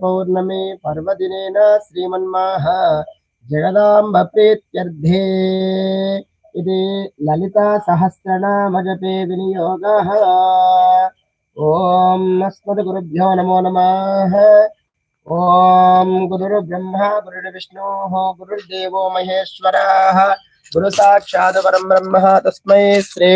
పౌర్ణమి పర్వదినేన శ్రీమన్మాహ జగదాంబ ప్రీత్యర్థే ఇది లలిత సహస్రనామజపే వినియోగ ఓం అస్మద్ గురుభ్యో నమో నమః ఓం గురుర్బ్రహ్మ గురుర్విష్ణు గురుర్దేవో మహేశ్వర గురు సాక్షాత్ పరం బ్రహ్మ తస్మై శ్రీ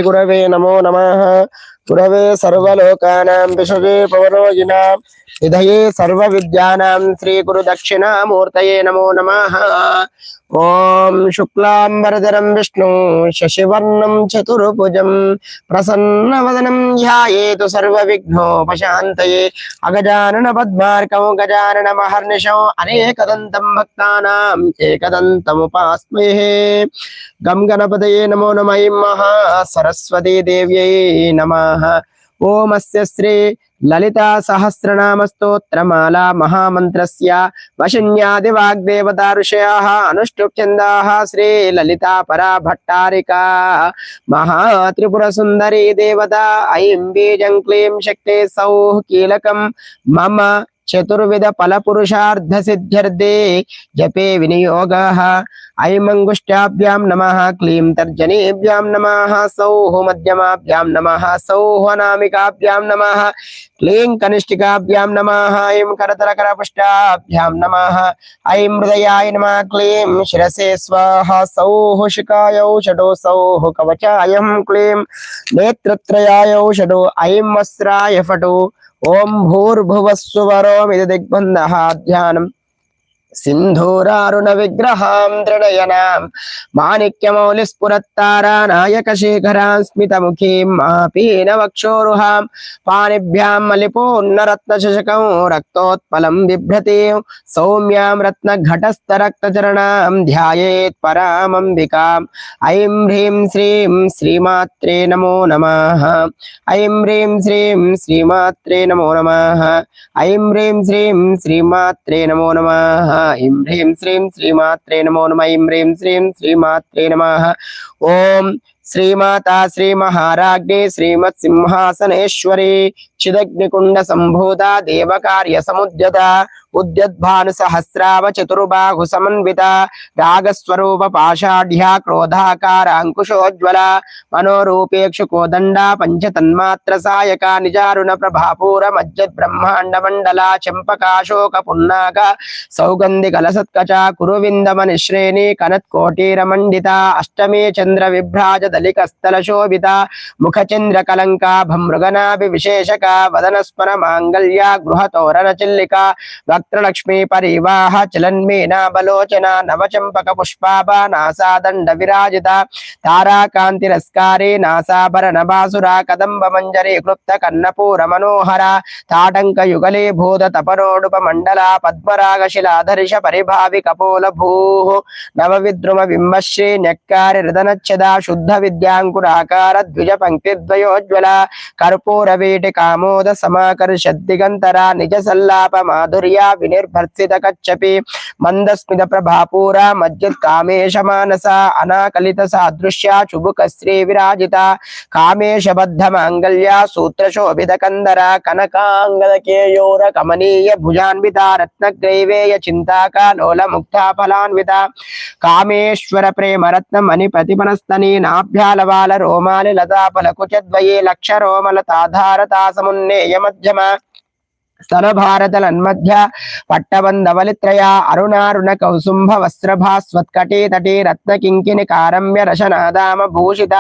గురవే నమో నమః గురవే సర్వలోకానాం విషవే పవనోజినాం విధయే సర్వ విద్యానాం శ్రీ గురు దక్షిణామూర్తయే నమో నమ ఓం శుక్లాంబరధరం విష్ణు శశివర్ణం చతుర్భుజం ప్రసన్నవదనం ధ్యాయేతు సర్వ విఘ్నోపశాంతయే అగజానన పద్మార్కం గజానన మహర్నిశం అనేకదంతం భక్తానాం ఏకదంతముపాస్మే గం గణపతయే నమో నమ మహా సరస్వతీ దేవ్యై నమః ఓమస్య శ్రీ లలితా సహస్రనామ స్తోత్రమాలా మహామంత్రస్య వశన్యాది వాగ్దేవతా ఋషయాः అనుష్ఠుప్ఛందాः శ్రీ లలితా పరా భట్టారికా మహా సుందరీ దేవత ఐం బీజం క్లీం శక్తి సౌః కీలకం మమ చతుర్విధ ఫల పురుషార్థ సిద్ధ్యర్థే జపే వినియోగ ఐమంగుష్టాభ్యాం నమ క్లీం తర్జనేభ్యాం నమ సౌః మధ్యమాభ్యాం నమ సౌః అనామికాభ్యాం నమ క్లీం కనిష్ఠికాభ్యాం నమ ఐం కరతరకరపుష్టాభ్యాం నమ ఐం హృదయాయ నమ క్లీం శిరసే స్వాహ సౌః శిఖాయౌ షడో సౌః కవచాయం క్లీం నేత్రత్రయాయౌ షడో ఐం వస్త్రాయ ओम भूर्भुवस्वरो मिददिग्बन्धः ध्यानम సింధూరారుణ విగ్రహాం దృఢయనాం మాణిక్యమౌలి స్ఫురత్తారా నాయక శేఖరాం స్మితముఖీం మాపీన వక్షోరుహాం పాణిభ్యాం మలిపూర్ణరత్న శశకం రక్తోత్పలం బిభ్రతీం సౌమ్యాం రత్న ఘటస్థ రక్తచరణాం ధ్యాయేత్ పరామంబికాం ఐం హ్రీం శ్రీం శ్రీమాత్రే నమో నమ ఐం హ్రీం శ్రీం శ్రీమాత్రే నమో నమ ఐం హ్రీం శ్రీం శ్రీమాత్రే నమో నమః ఇం హ్రీం శ్రీం శ్రీమాత్రే నమో నమ ఇం హ్రీం శ్రీం శ్రీమాత్రే నమ. ఓం శ్రీమాతా శ్రీ మహారాజ్ఞే శ్రీమత్ సింహాసనేశ్వరి చిదగ్నికుండ సంభూత దేవకార్య సముద్యత ఉద్యద్భాను సహస్రావ చతుర్బాహు సమన్విత. రాగస్వరూప పాషాఢ్య క్రోధాకార అంకుశోజ్వల. మనోరూపేక్షు కోదండ పంచతన్మాత్ర సాయక నిజారుణ ప్రభాపూర మజ్జద్ బ్రహ్మాండ మండల చెంపకాశోక పున్నాక సౌగంధి కలసత్కచ కురువిందమని శ్రేణి కనత్కోటీర మండిత. అష్టమీ చంద్ర విభ్రాజ దళికస్థల శోభిత ముఖచంద్ర కలంక భమృగనాభి విశేషక వదనస్మర మాంగళ్య గృహతోరణ చిల్లిక వక్త్రలక్ష్మీ పరివాహ చలన్మీనా నవచంపక పుష్పాభ నాసాదండ విరాజిత తారాకాంతిరస్కారే నాసాభరణ బాసుర కదంబ మంజరి క్లుప్త కన్నపూర మనోహర తాటంక యుగలే భూత తపనోడుప మండల పద్మరాగ శిలాధరిష పరిభావి కపోల భూ నవ విద్రుమ బింబశ్రీ నెక్కారి హృదనచ్చద శుద్ధ విద్యాంకురాకార ద్విజ పంక్తిద్వయోజ్వల కర్పూర వీటి కామోద సమాకర్ష దిగంతర నిజ సల్లాప మాధుర్య వినిర్భర్సిత కచ్చపి మందస్మిత ప్రభాపూర మజ్జిత్ కామేశ మానస అనాకలిత సాదృశ్య చుబుక శ్రీ విరాజిత కామేశ బద్ధ మాంగళ్య సూత్ర శోభిత కందర కనకాంగద కేయోర కమనీయ భుజాన్విత రత్నగ్రైవేయ చింతాకాలోల ముక్తా ఫలాన్విత కామేశ్వర ప్రేమ రత్న మణి ప్రతిపనస్తని నాభ్యాలవాల రోమాలి లతాపల కుచద్వయే లక్ష రోమల తాధారతా సమున్నేయ మధ్యమ స్తనభారతలన్మధ్య పట్టబంధవలిత్రయ అరుణారుణ కౌసుంభ వస్త్రభాస్వత్కటే తటే రత్న కింకిని కారమ్య రశనాదామ భూషిత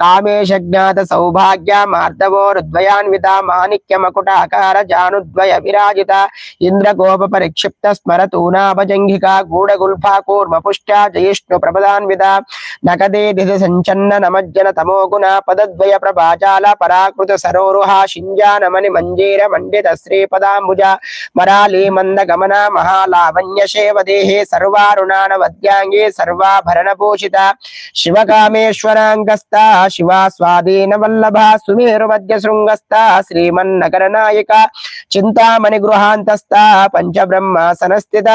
కామేశ జ్ఞాత సౌభాగ్య మార్దవో రుద్వయాన్విత మాణిక్య మకుటాకార జానుద్వయ విరాజిత ఇంద్రగోప పరిక్షిప్త స్మరతూనాభజంఘిక గూఢగుల్ఫా కూర్మ పుష్ట జయిష్ణు ప్రపదాన్విత నగదే దిశ సంచన్న నమజ్జన తమోగుణ పదద్వయ ప్రభాజాల పరాకృత సరోరుహ శింజానమని మంజీర మండిత శ్రీపదాంబుజ మరాళీ మంద గమన మహాలావణ్య శేవ దేహే సర్వారుణాన వద్యాంగే సర్వాభరణ భూషిత శివకామేశ్వరాంగస్త శివా స్వాధీన వల్లభ సుమేరు మధ్య శృంగస్త శ్రీమన్నగర నాయక చింతామణి గృహాంతస్థ పంచబ్రహ్మాసన స్థిత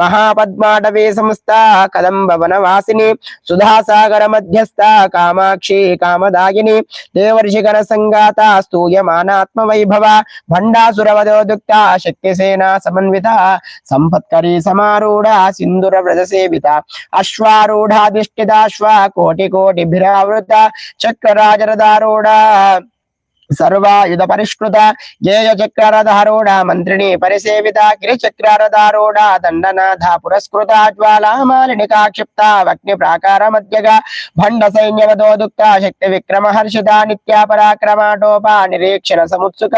మహాపద్మాటవే సంస్థ కదంబ వనవాసిని సుధా సాగర మధ్యస్థ కామాక్షి కామదాయిని దేవర్షిగణ సంగాత స్తూయమానాత్మ వైభవ భండాసురవదోదుక్త శక్తిసేన సమన్విత సంపత్కరి సమారూఢ సింధుర వ్రజ సేవిత అశ్వారూఢాధిష్ఠితాశ్వ కోటి కోటిభిరావృత చక్రరాజరదారూఢ సర్వాయుధ పరిష్కృత జేయ చక్రరధారూఢ మంత్రిని పరిసేవిత గిరిచక్రరధారూఢ దండనాథ పురస్కృత జ్వాలామాలిని కాక్షిప్త అగ్ని ప్రాకార మధ్యగా భండ సైన్యవదోదుక్త శక్తి విక్రమ హర్షిత నిత్య పరాక్రమాటోప నిరీక్షణ సముత్సుక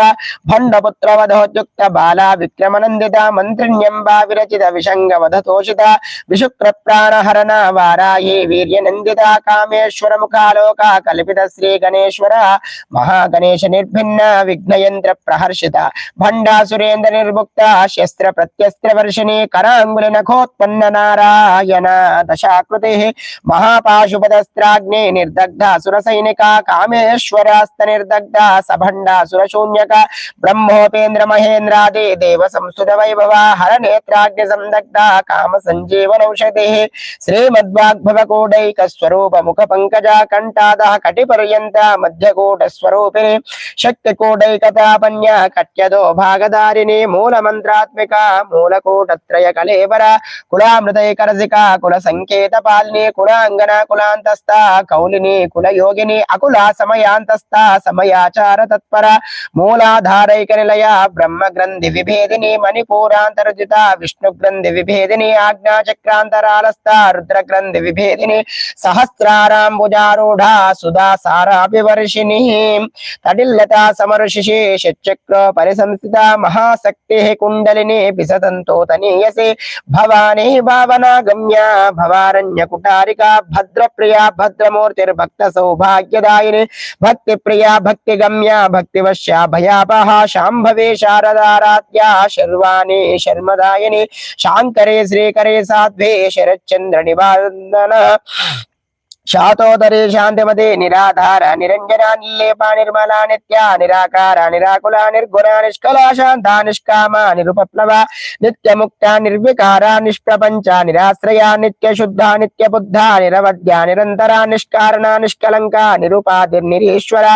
భండ పుత్రవధోద్యుక్త బాలా విక్రమనందిత మంత్రిణ్యంబా విరచిత విషంగవధ తోషిత విశుక్ర ప్రాణహరణ వారాహి వీర్యనందిత కామేశ్వర ముఖాలోక కల్పిత శ్రీ గణేశ్వర మహాగణేశ निर्भिन्ना विघ्नयंत्र भंडा भण्डासुरेन्द्र निर्मुक्ता शस्त्र प्रत्यस्त्र वर्षिणी करांगुल नखोत्पन्न नारायण दशाकृति। महापाशुपदस्त्राग्ने निर्दग्ध सुर सैनिक कामेश्वरास्त निर्दग्ध निर्दग्धा सभण्डासुर शून्यका ब्रह्मोपेन्द्र महेन्द्रादि देव संस्तुत वैभव हर नेत्राग्नि संदग्ध काम संजीवन संजीवनौषधे श्रीमद्वाग्भवकूटैकस्वरूप मुख पंकजा कंटाद कटिपर्यंत मध्यकूट स्वरूपिणी పర్యంత మధ్యకూట శక్తి కూడైకతాపన్య కట్యదో భాగదారిణి మూల మంత్రాత్మిక మూలకూటత్రయ కలేవర కులామృతైకరసిక కుల సంకేత పాలిని కులాంగన కులాంతస్థ కౌలిని కుల యోగిని అకుల సమయాంతస్థ సమయాచార తత్పర మూలాధారైక నిలయ బ్రహ్మ గ్రంథి విభేదిని మణిపూరాంతర్జిత విష్ణు గ్రంథి విభేదిని ఆజ్ఞా చక్రాంతరాలస్థ రుద్ర గ్రంథి విభేదిని సహస్రారాంబుజారూఢ సుధా సారాభివర్షిణి తడ తడిల్లతా సమరుషిషే షట్చక్ర పరిసంస్థిత మహాశక్తి కుండలిని పిసతంతో తనీయసే భవానీ భావనా గమ్య భవారణ్య కుటారిక భద్రప్రియ భద్రమూర్తిర్భక్త సౌభాగ్యదాయిని భక్తి ప్రియ భక్తి గమ్య భక్తివశ్య భయాపహ శాంభవే శారదారాధ్య శర్వాణి శర్మదాయని శాంకరే శ్రీకరే సాధ్వే శరచంద్ర నివాదన శాతోదరి శాంతిమతి నిరాధార నిరంజన నిర్లేప నిర్మల నిత్య నిరాకార నిరాకుల నిర్గుణ నిష్కల శాంత నిష్కామ నిరుపప్లవ నిత్యముక్త నిర్వికార నిష్ప్రపంచ నిరాశ్రయ నిత్య శుద్ధ నిత్య బుద్ధ నిరవధ్య నిరంతర నిష్కారణ నిష్కలంక నిరుపాధి నిరీశ్వర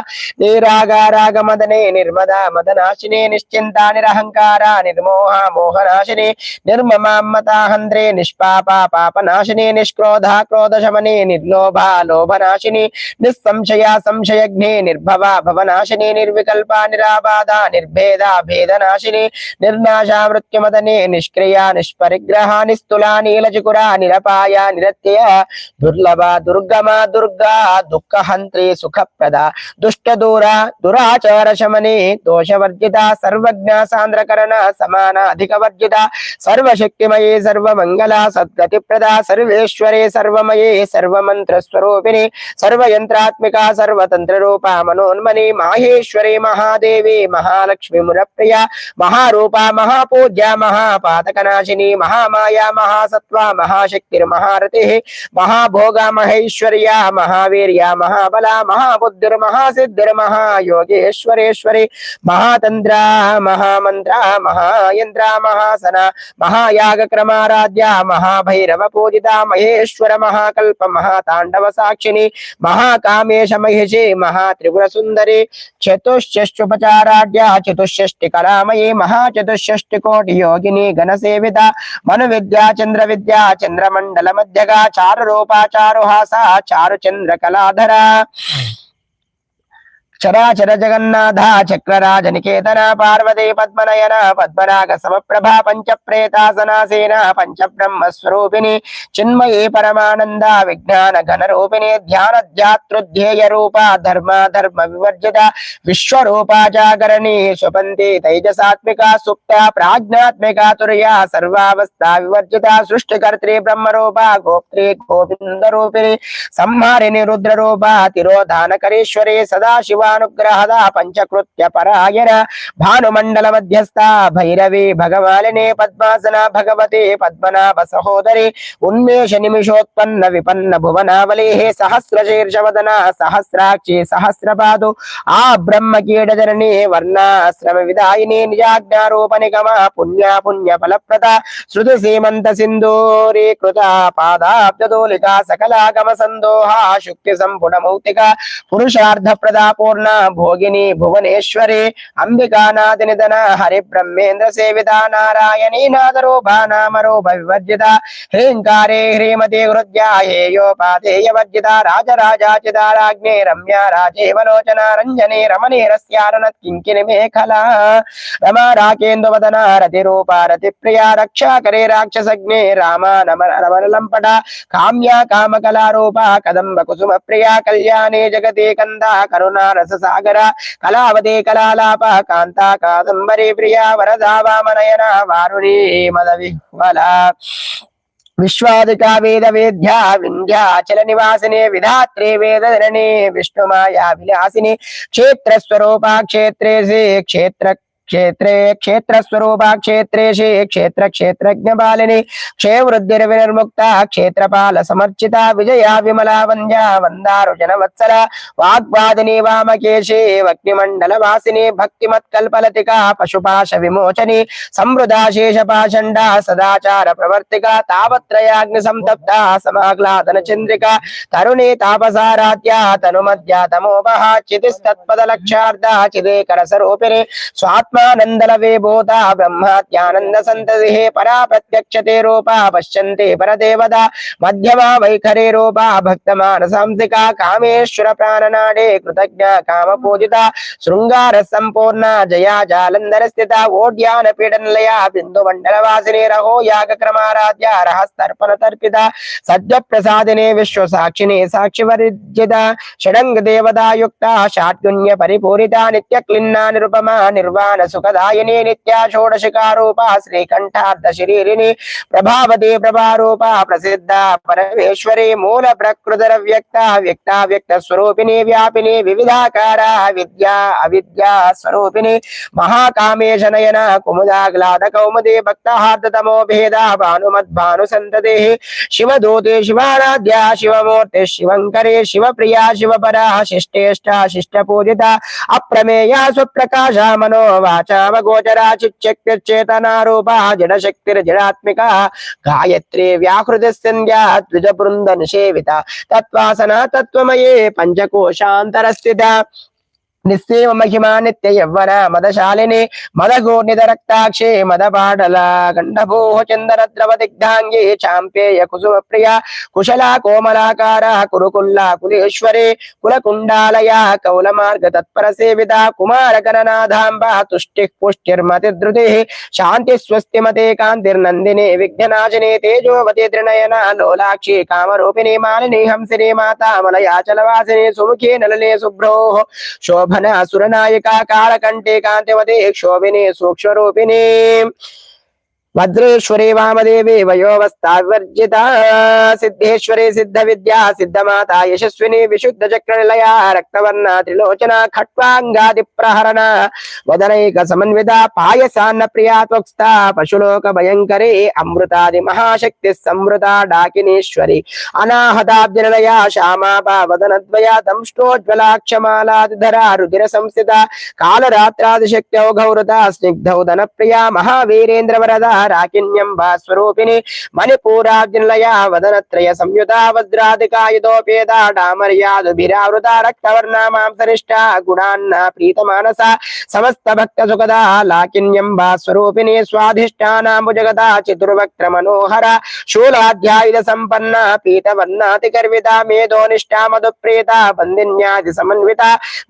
నిరాగారాగమదనే నిర్మద మదనాశిని నిశ్చింత నిరహంకార నిర్మోహ మోహనాశిని నిర్మమామతాహంద్రే నిష్పాప పాపనాశిని నిష్క్రోధ క్రోధశమని నిర్లోభ లోభనాశిని నిస్సంశయ సంశయజ్ఞే నిర్భవ భవనాశిని నిర్వికల్ప నిరాబాధ నిర్భేద భేదనాశిని నిర్నాశ మృత్యుమదని నిష్క్రియ నిష్పరిగ్రహ నిస్తుల నీలచికుర నిరపాయ నిరత్య దుర్లభ దుర్గమ దుర్గా దుఃఖహంత్రి సుఖప్రద దుష్ట దూర దురాచార శమని దోషవర్జిత సర్వజ్ఞ సాంద్రకరణ సమాన అధిక వర్జిత సర్వశక్తిమయే సర్వమంగళ సద్గతి ప్రద సర్వేశ్వరే సర్వమయే సర్వమంత్ర స్వరూపిణి సర్వయంత్రాత్మిక సర్వతంత్ర రూప మనోన్మని మాహేశ్వరి మహాదేవి మహాలక్ష్మి మురప్రియ మహారూప మహాపూజ్య మహాపాతకనాశిని మహామాయ మహాసత్వ మహాశక్తిర్ మహారతి మహాభోగ మహేశ్వర్య మహావీర్య మహాబల మహాబుద్ధిర్ మహాసిద్ధిర్ మహాయోగేశ్వరేశ్వరి మహాతంత్ర మహామంత్ర మహాయంత్ర మహాసన మహాయాగ క్రమారాధ్య మహాభైరవ పూజిత మహేశ్వర మహాకల్ప మహాతాండవ సాక్షిని మహాకామేశ మహిషి మహాత్రిపుర సుందరి చతుష్షష్టుపచారాఢ్య చతుష్టి కళామయీ మహాచతుష్టి కోటి యోగిని గణసేవిత మను విద్యా చంద్ర విద్యా చంద్రమండల మధ్యగా చారు రూపా చారు హాస చారు చంద్ర కళాధర. చరాచర జగన్నాథ చక్రరాజ నికేతన పార్వతీ పద్మనయన పద్మరాగ సమప్రభ పంచ ప్రేతాసనాసేన పంచ బ్రహ్మ స్వరూపిణి చిన్మయీ పరమానంద విజ్ఞాన గణ రూపిణి ధ్యాన ధ్యాతృధ్యేయ రూప ధర్మ ధర్మ వివర్జిత విశ్వరూప జాగరణి స్వపంతి తైజసాత్మిక సుప్త ప్రాజ్ఞాత్మిక తుర్య సర్వావస్థ వివర్జిత సృష్టికర్త్రి బ్రహ్మరూప గోప్త్రి గోవింద రూపిణి సంహారిణి రుద్ర రూప తిరోధానకరీశ్వరి సదాశివ సర్వానుగ్రహద పంచకృత్య పరాయణ భానుమండల మధ్యస్థ భైరవి భగవాలినే పద్మాసన భగవతి పద్మనాభ సహోదరి ఉన్మేష నిమిషోత్పన్న విపన్న భువనావలి సహస్రశీర్షవదన సహస్రాక్షి సహస్రపాదు ఆ బ్రహ్మ కీడజనని వర్ణాశ్రమ విదాయిని నిజాజ్ఞారూప నిగమ పుణ్య పుణ్య ఫలప్రద శృతి సీమంత సింధూరీకృత పాదాబ్దోలిక సకలాగమ సందోహ శుక్తి సంపుట మౌతిక పురుషార్థ ప్రదాపూర్ణ పూర్ణ భోగిని భువనేశ్వరి అంబికానాథ నిధన హరి బ్రహ్మేంద్ర సేవిత నారాయణీ నాదరూప నామరూప వివర్జిత హ్రీంకారే హ్రీమతి హృద్యాయేయోపాధేయ వర్జిత రాజరాజాచిదారాజ్ఞే రమ్య రాజేవలోచన రంజనే రమణీరస్యారనత్ కింకిని మేఖలా రమా రాకేందువదన రతి రూప రతి రతిప్రియ రక్షాకరే రాక్షసజ్ఞే రామ నమ రమణ లంపట కామ్య కామకళారూప కదంబ కుసుమ ప్రియా కళ్యాణే జగతే కంద కరుణారస రస సాగర కళావతి కళాలాప కాంతా కాదంబరి ప్రియ వరదా వామనయన వారుణీ మద విహ్వల విశ్వాదిక వేద వేద్య వింధ్యాచల నివాసిని విధాత్రి వేదధరణి విష్ణుమాయా విలాసిని క్షేత్ర స్వరూపా క్షేత్రేసి క్షేత్ర క్షేత్రే క్షేత్ర స్వరూపా క్షేత్రేషి క్షేత్ర క్షేత్రజ్ఞ బాలిని క్షేవృద్ధిర వినిర్ముక్త క్షేత్రపాల సమర్చిత విజయ విమలా వంద్య వందారు జనవత్సల వాగ్వాదిని వామకేశి వగ్నిమండల వాసిని భక్తిమత్కల్పలతిక పశుపాశ విమోచని సమృదా శేషపాషండ సదాచార ప్రవర్తిక తావత్రయాగ్ని సంతప్త సమాగ్లాదన చంద్రిక తరుణి తాపసారాధ్య తనుమధ్య తమోపహ చితిస్తత్పద లక్ష్యార్థ చిదేకర స్వాత్మ స్వాత్మానందల వేభూత బ్రహ్మాత్యానంద సంతతి. పరా ప్రత్యక్షతే రూపా పశ్యంతే పరదేవత. మధ్యమా వైఖరే రూపా భక్త మానసాంసిక కామేశ్వర ప్రాణనాడే కృతజ్ఞ కామ పూజిత శృంగార సంపూర్ణ జయా జాలంధర స్థిత. ఓడ్యాన పీడనలయ బిందు మండల వాసిని రహో యాగ క్రమారాధ్య రహస్తర్పణ తర్పిత. సద్య ప్రసాదిని విశ్వ సాక్షిని సాక్షి వరిజిత షడంగ దేవతాయుక్త షాట్గుణ్య పరిపూరిత నిత్య క్లిన్నా నిరుపమా నిర్వాణ సుఖదాయిని నిత్యా షోడశికారూప శ్రీకంఠార్థ శరీరిని ప్రభావతి ప్రభారూప ప్రసిద్ధ పరమేశ్వరి మూల ప్రకృతర వ్యక్త వ్యక్త వ్యక్త స్వరూపిణి వ్యాపిని వివిధాకార విద్యా అవిద్యా స్వరూపిణి మహాకామేశ నయన కుముదాగ్లాద కౌముది భక్తహార్దతమో భేద భానుమద్ భాను సంతతి శివదూతి శివారాధ్య శివమూర్తి శివంకరే శివప్రియా శివపరా శిష్టేష్ట శిష్ట పూజిత అప్రమేయ సుప్రకాశ మనోవ వాచావగోచరా జడశక్తిర్జడాత్మిక గాయత్రి వ్యాహృతి సంధ్యా ద్విజ బృంద నిషేవిత తత్వాసన తత్వమయే పంచకోశాంతరస్థిత నిస్సీమ మహిమా నిత్య యవ్వన మదశాలిని మదగోర్నిద రక్తాక్షే మదపాడల గండభూహ చందన ద్రవ దిగ్ధాంగి చాంపేయ కుసుమ ప్రియ కుశల కోమలాకార కురుకుల్లా కులేశ్వరి కులకుండాలయ కౌల మార్గ తత్పర సేవిత కుమార గణనాథాంబ తుష్టి పుష్టిర్మతి ధృతి శాంతి స్వస్తి మతే కాంతిర్నందిని విఘ్ననాశిని తేజోవతి త్రినయన లోలాక్షి కామరూపిణి మాలిని హంసిని మాతామలయాచలవాసిని సుముఖి నలనే శుభ్రో శోభ శోభన సురనాయిక కాళకంఠే కాంతివతి క్షోభిని సూక్ష్మరూపిణి. వజ్రేశ్వరి వామదేవి వయోవస్థావర్జిత సిద్ధేశ్వరి సిద్ధ విద్యా సిద్ధమాత యశస్విని విశుద్ధ చక్ర నిలయ రక్తవర్ణ త్రిలోచన ఖట్వాంగాది ప్రహరణ వదనైక సమన్విత పాయసాన్న ప్రియా త్వక్స్థ పశులోక భయంకరి అమృతాది మహాశక్తి సంవృత డాకినీశ్వరి అనాహతాబ్ది నిలయ శ్యామాప వదనద్వయ దంష్టోజ్వలాక్షమాలాదిధర రుధిర సంస్థిత కాలరాత్రాదిశక్తి ఔఘౌరత స్నిగ్ధౌదన ప్రియా మహావీరేంద్ర వరద రాకిన్యంబ స్వరూపిణి మణిపూరాగ్నిలయ వదనత్రయ సంయుత వజ్రాధికాయుధోపేత డామర్యాదుభిరావృత రక్తవర్ణ మాంసరిష్ట గుణాన్న ప్రీతమానస సమస్త భక్త సుఖద లాకిన్యంబ స్వరూపిణి స్వాధిష్టానాంబుజగద చతుర్వక్ర మనోహర శూలాధ్యాయుధ సంపన్న పీతవర్ణాతి గర్విత మేధోనిష్టా మధుప్రీత బంధిన్యాది సమన్విత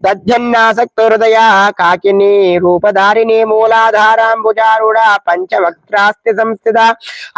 దధ్యన్నాసక్త హృదయ కాకిని రూపధారిణి మూలాధారాంబుజారుడ పంచవక్త్ర నాస్తి సంస్థిత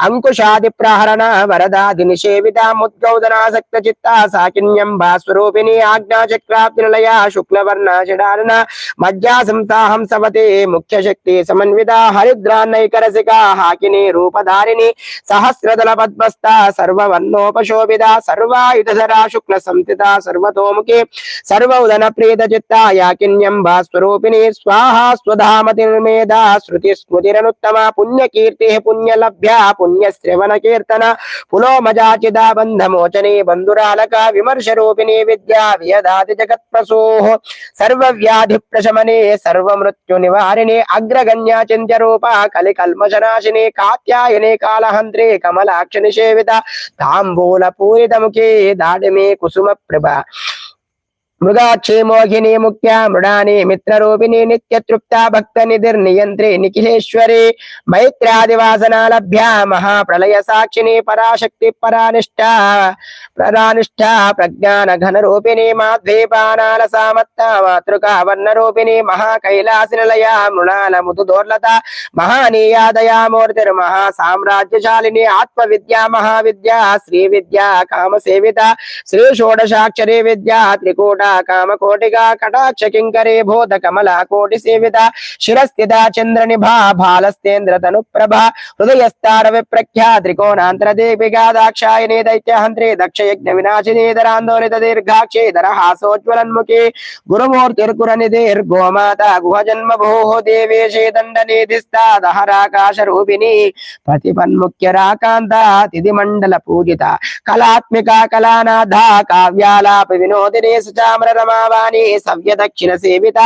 అంకుశాది ప్రహరణ వరదాది నిషేవిత ముద్గౌదనాసక్త చిత్త సాకిన్యం భాస్వరూపిణి ఆజ్ఞాచక్రాబ్ది నిలయ శుక్లవర్ణ జడారణ మధ్యా సంతాహం సవతి ముఖ్య శక్తి సమన్విత హరిద్రాన్నైకరసిక హాకిని రూపధారిణి సహస్రదల పద్మస్థ సర్వవర్ణోపశోభిత సర్వాయుధరా శుక్ల సంస్థిత సర్వతోముఖి సర్వౌదన ప్రీత చిత్త యాకిన్యం భాస్వరూపిణి స్వాహా స్వధామతి నిర్మేధ శృతి స్మృతిరనుత్తమ పుణ్యకీర్తి కీర్తి పుణ్యలభ్య పుణ్యశ్రవణ కీర్తన పులోమజాచిదా బంధమోచనే బంధురాలక విమర్శ రూపిణి విద్యా వియదాది సర్వ వ్యాధి ప్రశమనే సర్వ మృత్యు నివారిణి అగ్రగణ్యా చింత్య రూప కలి కల్మశనాశిని కాత్యాయనే కాళహంత్రి కమలాక్ష నిషేవిత తాంబూల పూరితముఖే దాడిమే కుసుమ ప్రభ మృగాక్షేమోహిని ముఖ్య మృడాని మిత్రరూపిణి నిత్య తృప్త భక్త నిధిర్నియంత్రి నిఖిలేశ్వరి మైత్రాదివాసన లభ్య మహాప్రళయ సాక్షిని పరాశక్తి పరానిష్ట పరానిష్ట ప్రజ్ఞాన ఘన రూపిణి మాధ్వీపానాల సామత్త మాతృకా వర్ణ రూపిణి మహాకైలాసి నిలయ మృణాల ముదు దోర్లత మహానీయాదయామూర్తిర్ మహా సామ్రాజ్యశాలిని ఆత్మ విద్యా మహావిద్య శ్రీ విద్య కామసేవిత శ్రీ షోడశాక్షరి విద్య త్రికూట కామకోటిగా కటాక్ష కింకరే భూత కమల కోటి సేవిత శిరస్థిత చంద్ర నిభా భాలస్తేంద్ర తను ప్రభ హృదయస్థార విప్రఖ్యా త్రికోణాంతర దీపికా దాక్షాయని దైత్యహంత్రి దక్ష యజ్ఞ వినాశిని ధరాందోళిత హాసోజ్వలన్ముఖి గురుమూర్తిర్గురనిధిర్ గోమాత గుహ జన్మ భూః దేవేశే దండ నిధిస్తా దహరాకాశ రూపిణి ప్రతిపన్ముఖ్య రాకాంత తిది మండల పూజిత కళాత్మిక కళానాథ కావ్యాలాప వినోదిని సుచామ రమావాణి సవ్య దక్షిణ సేవిత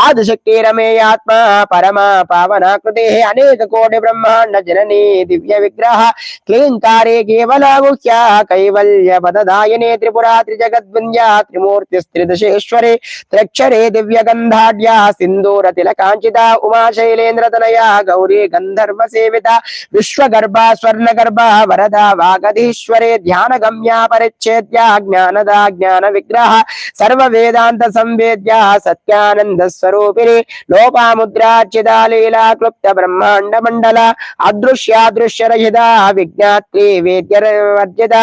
ఆదిశక్తి రమేయాత్మ పరమా పావనాకృతి అనేక కోటి బ్రహ్మాండ జనని దివ్య విగ్రహ క్లీంకారే కేవల ముఖ్య కైవల్య పదదాయనే త్రిపురా త్రిజగద్వింద్య త్రిమూర్తి స్త్రిదశేశ్వరి త్రక్షరే దివ్య గంధాఢ్య సింధూర తిలకాంచిత ఉమా శైలేంద్ర తనయ గౌరీ గంధర్వ సేవిత విశ్వగర్భ స్వర్ణగర్భ వరద వాగధీశ్వరే ధ్యాన గమ్య పరిచ్ఛేద్య జ్ఞానద జ్ఞాన విగ్రహ సర్వ సర్వ వేదాంత సంవేద్య సత్యానంద స్వరూపిణి లోపాముద్రార్చిత లీలా క్లుప్త బ్రహ్మాండ మండల అదృశ్యాదృశ్య రహిత విజ్ఞాత్రి వేద్యర్జిత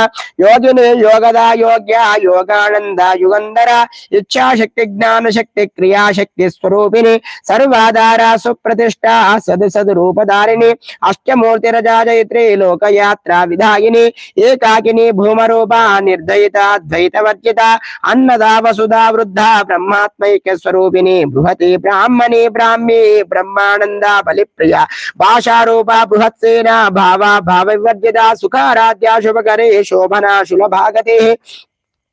యోగిని యోగద యోగ్య యోగానంద యుగంధర ఇచ్ఛాశక్తి జ్ఞాన శక్తి క్రియాశక్తి స్వరూపిణి సర్వాధార సుప్రతిష్ట సదు సదు రూపధారిణి అష్టమూర్తి రజాజయిత్రి లోకయాత్ర విధాయిని ఏకాకిని భూమరూప నిర్దయిత ద్వైతవర్జిత అన్నదావ వసుధా వృద్ధ బ్రహ్మాత్మైక్య స్వరూపిణి బృహతి బ్రాహ్మణి బ్రాహ్మీ బ్రహ్మానంద బలిప్రియ భాషారూప బృహత్సేన భావ భావ వివర్జిత సుఖారాధ్య శుభకరే శోభనా శులభాగతే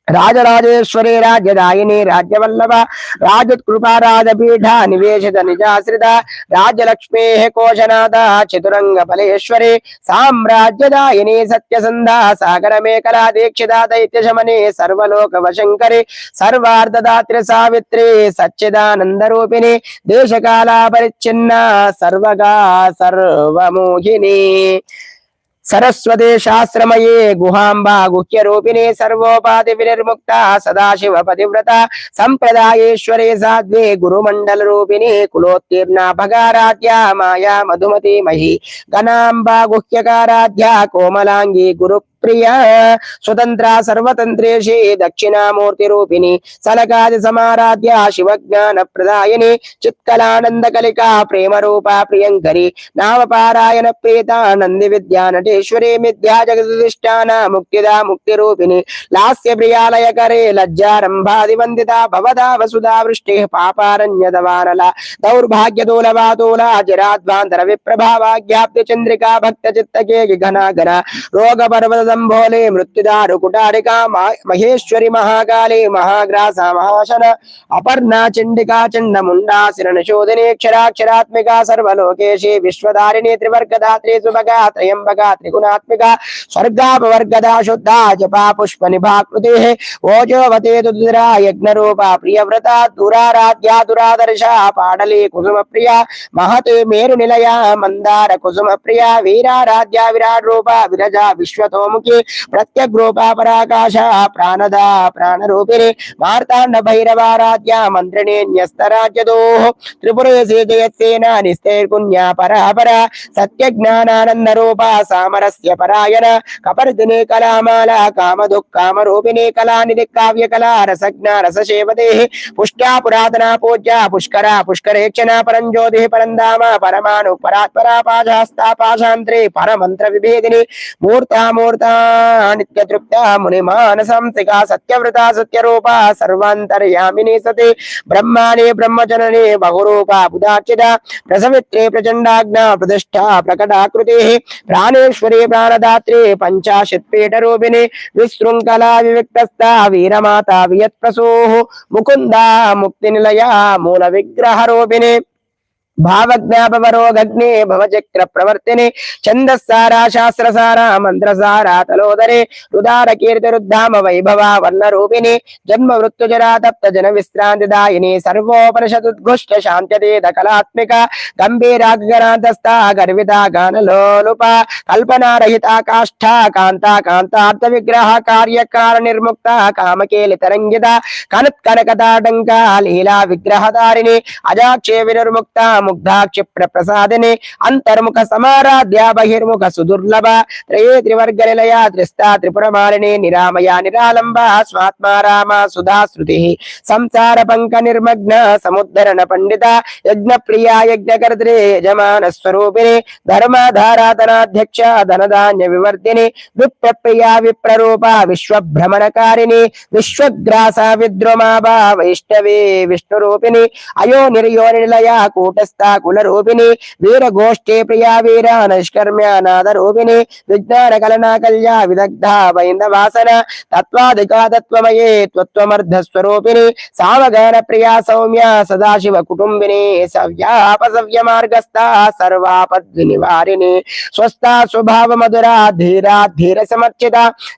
రాజరాజేశ్వరి రాజ్యదాయిని రాజ్యవల్లభ రాజకృపా రాజపీఠ నివేశిత నిజాశ్రిత రాజలక్ష్మే కోశనాథ చతురంగ ఫలేశ్వరి సామ్రాజ్యదాయిని సత్యసంధ సాగర దీక్షిత దైత్యశమని సర్వలోక వశంకరి సర్వార్ధదాత్రి సావిత్రి సచ్చిదానంద రూపిణి దేశకాల పరిచ్ఛిన్న సర్వగా సర్వమోహిని. సరస్వతి శాస్త్రమయే గుహాంబా గుహ్య రూపిణి సర్వోపాధి వినిర్ముక్త సదాశివ పతివ్రత సంప్రదాయేశ్వరే సాధ్వే గురుమండల రూపిణి కులోత్తీర్ణ భగారాధ్య మాయా మధుమతి మహి గణాంబా గుహ్యకారాధ్య కోమలాంగి గురు ప్రియ స్వతంత్ర సర్వతంత్రేషి దక్షిణామూర్తి రూపిణి సలకాది సమారాధ్య శివ జ్ఞాన ప్రదాయని చిత్కలానంద కలిక ప్రేమ రూప ప్రియంకరి నామపారాయణ ప్రీత నంది విద్యా నటేశ్వరి మిథ్యా జగదిష్టాన ముక్తిదా ముక్తి రూపిణి లాస్య ప్రియాలయకరే లజ్జారంభాది వందిత భవదా వసుధా వృష్టి పాపారణ్యదవానల దౌర్భాగ్య దూలవాతూల జరాద్వాంతర విప్రభావాజ్ఞాప్తి చంద్రికా భక్త చిత్తకే ఘన ఘన రోగ పర్వత సంభోలే మృత్యుదారు కుటారికా మా- మహేశ్వరి మహాకాళి మహాగ్రాస మహాశన అపర్ణ చండికా చండ ముండా శిరణ శోధిని క్షరాక్షరాత్మిక సర్వలోకేశి విశ్వధారిణి త్రివర్గదాత్రి సుభగా త్రయంబక త్రిగుణాత్మిక స్వర్గాపవర్గదా శుద్ధ జపా పుష్ప నిభాకృతి ఓజోవతే దురా యజ్ఞరూప ప్రియవ్రత దురారాధ్య దురాదర్శ పాడలి కుసుమ ప్రియ మహత్ మేరు నిలయ మందార కుసుమ ప్రియ వీరారాధ్య విరాట్ రూప విరజ విశ్వతోముఖి త్రిలోకి ప్రత్యగ్రూపా పరాకాశ ప్రాణద ప్రాణరూపిణి మార్తాండ భైరవారాధ్య మంత్రిణి న్యస్తరాజ్యదో త్రిపురేశే జయత్సేన నిస్తైర్పుణ్యా పరాపర సత్య జ్ఞానానంద రూప సామరస్య పరాయణ కపర్దిని కళామాల కామదుఃఖామ రూపిణి కళానిధి కావ్య కళా రసజ్ఞ రససేవదే పుష్ట్యా పురాతన పూజ్య పుష్కర పుష్కరేక్షణ పరంజ్యోతి నిత్యతృప్త పరమాణు ముని మానసంసిక సత్యవ్రత సత్యరూప సర్వాంతర్యామిని సతి బ్రహ్మాని బ్రహ్మజనని బహురూప బుధార్చిత ప్రసవిత్రే ప్రచండాజ్ఞ ప్రతిష్ట ప్రకటాకృతి ప్రాణేశ్వరి ప్రాణదాత్రి పంచాశత్ పీఠ రూపిణి విశృంఖలా వివిక్తస్త వీరమాత వియత్ప్రసూ ముకుంద ముక్తి నిలయ మూల విగ్రహ రూపిణి భావజ్ఞాపవరోగగ్నే భవచక్ర ప్రవర్తిని ఛందస్సారా శాస్త్రసారా మంత్రసారా తలోదరే రుదార కీర్తి రుద్ధామ వైభవ వర్ణ రూపిణి జన్మ మృత్యుజరా తప్త జన విశ్రాంతి దాయిని సర్వోపనిషదుద్ఘుష్ట శాంత్యతీత కళాత్మిక గంభీరాగ్రాంతస్థ గర్విత గానలోలుప కల్పనారహిత కాష్ఠ కాంత కాంతార్థ విగ్రహ కార్యకార నిర్ముక్త కామకేలి తరంగిత కనత్ కనకతాటంక లీలా విగ్రహధారిణి అజాక్షే వినిర్ముక్త ముగ్ధాక్షిప్ర ప్రసాదిని అంతర్ముఖ సమారాధ్య బహిర్ముఖ సుదుర్లభ త్రయే త్రివర్గ నిలయ త్రిస్తా త్రిపురమాలిని నిరామయ నిరాలంబ స్వాత్మా రామ సుధా శృతి సంసార పంక నిర్మగ్న సముద్ధరణ పండిత యజ్ఞ ప్రియా యజ్ఞకర్త్రే యజమాన స్వరూపిణి ధర్మధారాధనాధ్యక్ష ధనధాన్య వివర్ధిని విప్ర ప్రియా విప్రరూప విశ్వభ్రమణకారిణి విశ్వగ్రాస విద్రుమాభా వైష్ణవే విష్ణురూపిణి అయో నిర్యో నిలయ కూటస్థ కుల రూపిణి వీర గోష్ఠే ప్రియా వీర నైష్కర్మ్య నాద రూపిణి విజ్ఞాన కలనా కల్యా విదగ్ధ వైంద వాసన తత్వాధికా త్వత్వమర్ధ స్వరూపిణి సావగాన ప్రియా సౌమ్య సదాశివ కుటుంబిని సవ్యాపసవ్య మార్గస్థ సర్వాపద్వి నివారిణి స్వస్థ స్వభావ మధురా ధీరా ధీర సమర్చిత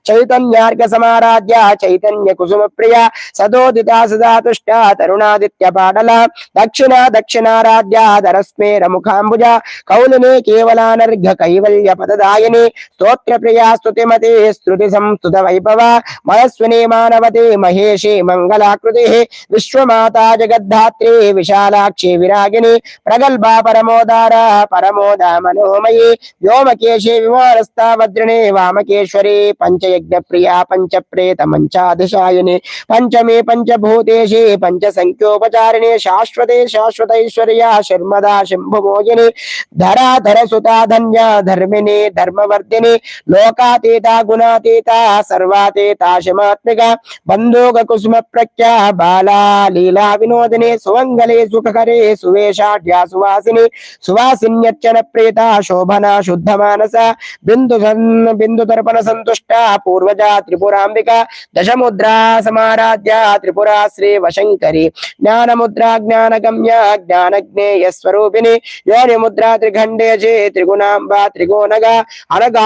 చైతన్యార్గ సమారాధ్య చైతన్య కుసుమ ప్రియ సదోదిత సదా తుష్ట తరుణాదిత్య పాడల దక్షిణ దక్షిణారాధ్య ధరస్మేర ముఖాంబుజ కౌలిని కేవలానర్ఘ కైవల్య పదదాయని. స్తోత్ర ప్రియా స్తుతిమతి శ్రుతి సంస్తుత వైభవ మనస్విని మానవతి మహేషి మంగళాకృతి. విశ్వమాత జగద్ధాత్రి విశాలాక్షి విరాగిని ప్రగల్భా పరమోదార పరమోద మనోమయి వ్యోమకేశి విమానస్థా వజ్రిణి వామకేశ్వరి పంచయజ్ఞ ప్రియా పంచ ప్రేత మంచాధిశాయిని పంచమే పంచభూతేషి పంచ సంఖ్యోపచారిణి శాశ్వతే శాశ్వతైశ్వర్య శర్మదా శంభుమోజిని. ధరాధర సుతా ధన్య ధర్మిణి ధర్మవర్ధిని. లోకాతీత గుణాతీత సర్వాతీత శమాత్మిక. బంధోగ కుసుమ ప్రఖ్య బాలా లీలా వినోదిని. సుమంగళే సుఖకరే సువేషాఢ్యా సువాసిని. సువాసిన్యర్చన ప్రీత శోభన శుద్ధ మానస. బిందు బిందు తర్పణ సంతుష్ట పూర్వజ త్రిపురాంబిక. దశముద్రా సమారాధ్య త్రిపురా శ్రీ వశంకరి. జ్ఞానముద్రా జ్ఞానగమ్య జ్ఞానజ్ఞేయ స్వరూపిణి యోని ముద్రా త్రిఖండే చే త్రిగుణాంబ త్రిగోనగా అనగా